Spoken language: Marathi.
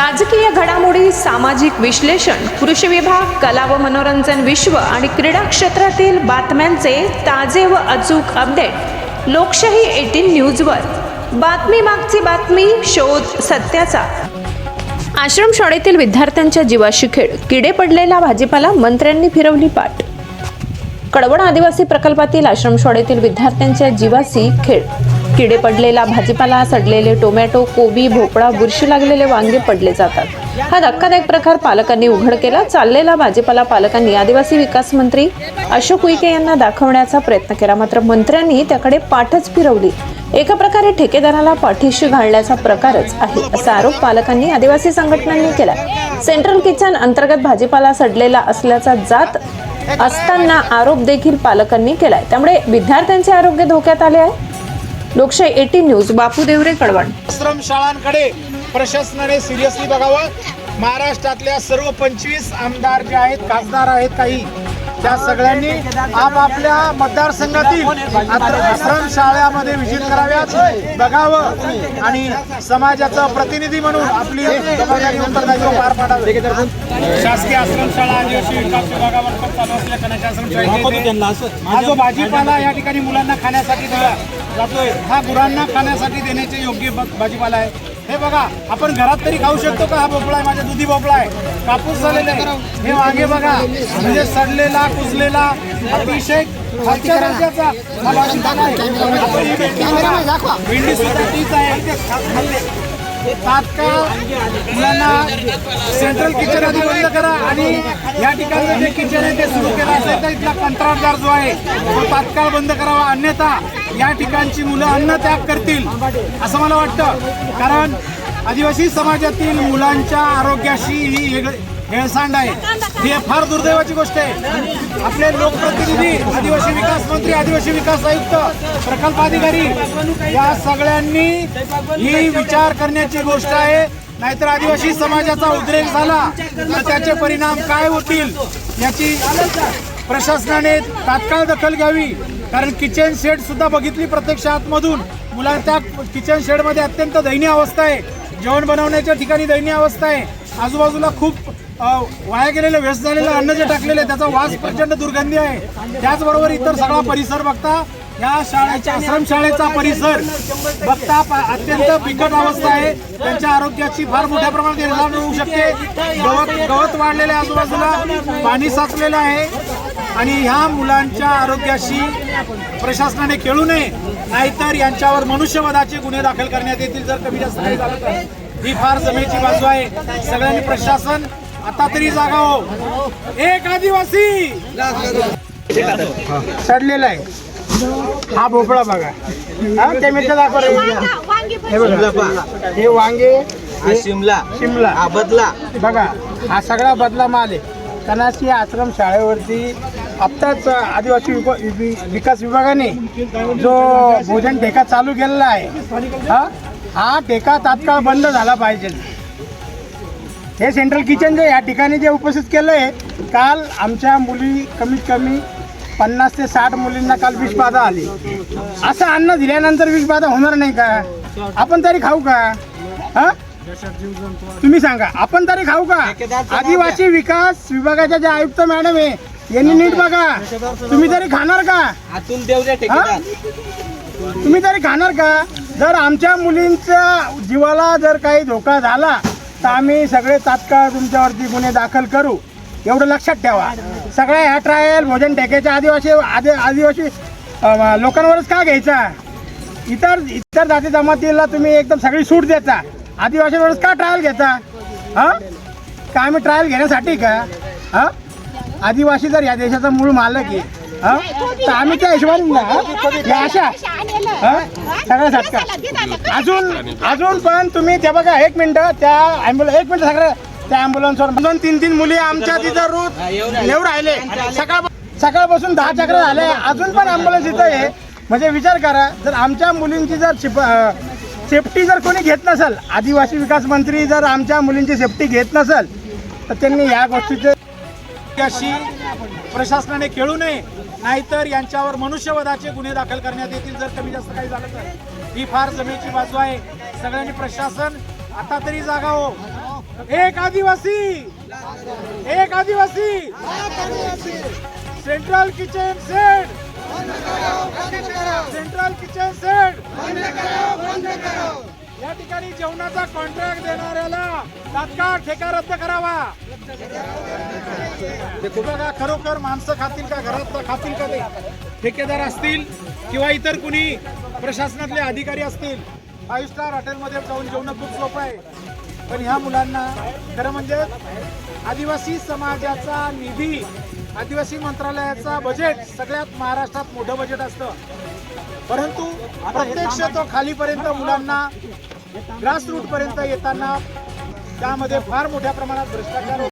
राजकीय घडामोडी सामाजिक विश्लेषण कृषी विभाग कला व मनोरंजन विश्व आणि क्रीडा क्षेत्रातील बातम्यांचे ताजे व अचूक अपडेट लोकशाही एटीन न्यूजवर. बातमी मागची बातमी शोध सत्याचा. आश्रमशाळेतील विद्यार्थ्यांच्या जीवाशी खेळ किडे पडलेला भाजीपाला मंत्र्यांनी फिरवली पाठ. कडवण आदिवासी प्रकल्पातील आश्रमशाळेतील विद्यार्थ्यांच्या जीवाशी खेळ. किडे पडलेला भाजीपाला सडलेले टोमॅटो कोबी भोपळा बुरशी लागलेले वांगे पडले जातात. हा धक्कादायक प्रकार पालकांनी उघड केला. चाललेला भाजीपाला पालकांनी आदिवासी विकास मंत्री अशोक उईके यांना दाखवण्याचा प्रयत्न केला. मात्र मंत्र्यांनी त्याकडे पाठच फिरवली. एका प्रकारे ठेकेदाराला पाठीशी घालण्याचा प्रकारच आहे असा आरोप पालकांनी आदिवासी संघटनांनी केला सेंट्रल किचन अंतर्गत भाजीपाला सडलेला असल्याचा जात असताना आरोप देखील पालकांनी केलाय. त्यामुळे विद्यार्थ्यांचे आरोग्य धोक्यात आले आहे. Lokshahi A T news Bapu Deore Kadwan. आश्रम शाळांकडे प्रशासनाने सिरियसली बघावं. महाराष्ट्रातल्या सर्व पंचवीस आमदार जे आहेत खासदार आहेत काही. त्या सगळ्यांनी आपापल्या मतदारसंघातील आश्रम शाळामध्ये व्हिजिट कराव्यात बघावं आणि समाजाचं प्रतिनिधी म्हणून आपली जबाबदारी उत्तरदायित्व पार पाडावे. शासकीय आश्रमशाळा आदिवासी विकास विभागामार्फत चालू कन्याच्या हा जो भाजीपाला या ठिकाणी मुलांना खाण्यासाठी दिला जातोय हा गुरांना खाण्यासाठी देण्याचे योग्य भाजीपाला आहे. हे बघा आपण घरात तरी खाऊ शकतो का? हा भोपळा आहे माझा दुधी भोपळा आहे. कापूस झालेला आहे. हे वांगे बघा म्हणजे सडलेला कुजलेला अतिशय खालच्या दर्जाचा हा भाजीपाला आहे. आपण ही भेंडी बघा. भेंडी सुद्धा तीच आहे तात्काळ मुलांना सेंट्रल किचन आधी बंद करा आणि या ठिकाणचं जे किचन आहे ते सुरू केलं असेल तर इथला कंत्राटदार जो आहे तो तात्काळ बंद करावा. अन्यथा या ठिकाणची मुलं अन्न त्याग करतील असं मला वाटतं. कारण आदिवासी समाजातील मुलांच्या आरोग्याशी ही हेळसांड आहे. ही फार दुर्दैवाची गोष्ट आहे. आपले लोकप्रतिनिधी आदिवासी विकास मंत्री आदिवासी विकास आयुक्त प्रकल्प अधिकारी या सगळ्यांनी ही विचार करण्याची गोष्ट आहे. नाहीतर आदिवासी समाजाचा उद्रेक झाला तर त्याचे परिणाम काय होतील याची प्रशासनाने तात्काळ दखल घ्यावी. कारण किचन शेड सुद्धा बघितली प्रत्यक्ष आतमधून. मुलांच्या किचन शेडमध्ये अत्यंत दयनीय अवस्था आहे. जेवण बनवण्याच्या ठिकाणी दयनीय अवस्था आहे. आजूबाजूला खूप वाया गेलेलं व्यस्त झालेलं अन्न जे टाकलेलं आहे त्याचा वास प्रचंड दुर्गंधी आहे. त्याचबरोबर इतर सगळा परिसर बघता या शाळेच्या आश्रमशाळेचा परिसर बघता प- अत्यंत बिकट अवस्था आहे. त्यांच्या आरोग्याची फार मोठ्या प्रमाणात निर्धारण होऊ शकते. गवत गवत वाढलेलं आहे आजूबाजूला. पाणी साचलेलं आहे. आणि ह्या मुलांच्या आरोग्याशी प्रशासनाने खेळू नये नाहीतर यांच्यावर मनुष्यवधाचे गुन्हे दाखल करण्यात येतील जर कमी जास्त काही झालं तर. ही फार जमेची बाजू आहे. सगळ्यांनी प्रशासन आता तरी जागा हो. एक आदिवासी! सडलेला आहे. हा भोपळा बघा. हा ते मिरच्या दाखवा. हे वांगे शिमला. शिमला. हा बदला. बघा हा सगळा बदला माल आहे. कनासी आश्रम शाळेवरती आत्ताच आदिवासी विक- वि- विकास विभागाने जो भोजन ठेका चालू केलेला आहे हा हा ठेका तात्काळ बंद झाला पाहिजे. हे सेंट्रल किचन जे या ठिकाणी जे उपस्थित केलं आहे काल आमच्या मुली कमीत कमी पन्नास ते साठ मुलींना काल विषबाधा आली. असं अन्न दिल्यानंतर विषबाधा होणार नाही का? आपण तरी खाऊ का? हा? तुम्ही सांगा आपण तरी खाऊ का? आदिवासी विकास विभागाच्या ज्या आयुक्त मॅडम आहे यांनी नीट बघा. तुम्ही तरी खाणार का? आतून देऊ द्या? ठेकेदार. तुम्ही तरी खाणार का? जर आमच्या मुलींच्या जीवाला जर काही धोका झाला तर आम्ही सगळे तात्काळ तुमच्यावरती गुन्हे दाखल करू. एवढं लक्षात ठेवा. सगळ्या ह्या ट्रायल भोजन टेकेच्या आदिवासी आदि आदिवासी लोकांवरच का घ्यायचा? इतर इतर जाती जमातीला तुम्ही एकदम सगळी सूट देता. आदिवासीवरच का ट्रायल घेता? हां? का आम्ही ट्रायल घेण्यासाठी का? हां? आदिवासी जर या देशाचा मूळ मालक आहे हां? तर आम्ही त्या हिशोबाने ना? या अशा हं? सगळ्या झटका अजून अजून पण तुम्ही ते बघा एक मिनिट त्या ॲम्ब्युलन्स एक मिनिट सगळं त्या ॲम्ब्युलन्सवर दोन तीन तीन मुली आमच्या तिथं रोज येऊ राहिले. सकाळ सकाळपासून दहा चक्र झाले. अजून पण ॲम्ब्युलन्स इथं आहे. म्हणजे विचार करा जर आमच्या मुलींची जर शिप सेफ्टी जर कोणी घेत नसेल आदिवासी विकास मंत्री जर आमच्या मुलींची सेफ्टी घेत नसेल तर त्यांनी या गोष्टीचे त्याशी प्रशासनाने खेळू नये नाहीतर यांच्यावर मनुष्यवधाचे गुन्हे दाखल करण्यात येतील जर कमी जास्त काही झालं तर. ही फार जमेची बाजू आहे. सगळ्यांनी प्रशासन आता तरी जागा हो. एक आदिवासी! एक आदिवासी! Central kitchen set central kitchen set या ठिकाणी जेवणाचा कॉन्ट्रॅक्ट देणाऱ्याला तात्काळ ठेका रद्द करावा. बघा खरोखर माणसं खातील का घरात खातील का ते? ठेकेदार असतील किंवा इतर कुणी प्रशासनातले अधिकारी असतील फाईव्ह स्टार हॉटेलमध्ये जाऊन जेवणं खूप सोपं आहे. पण ह्या मुलांना खरं म्हणजे आदिवासी समाजाचा निधी आदिवासी मंत्रालयाचा बजेट सगळ्यात महाराष्ट्रात मोठं बजेट असतं. परंतु प्रत्यक्ष तो खालीपर्यंत मुलांना ग्रासरूटपर्यंत येताना त्यामध्ये फार मोठ्या प्रमाणात भ्रष्टाचार होतो.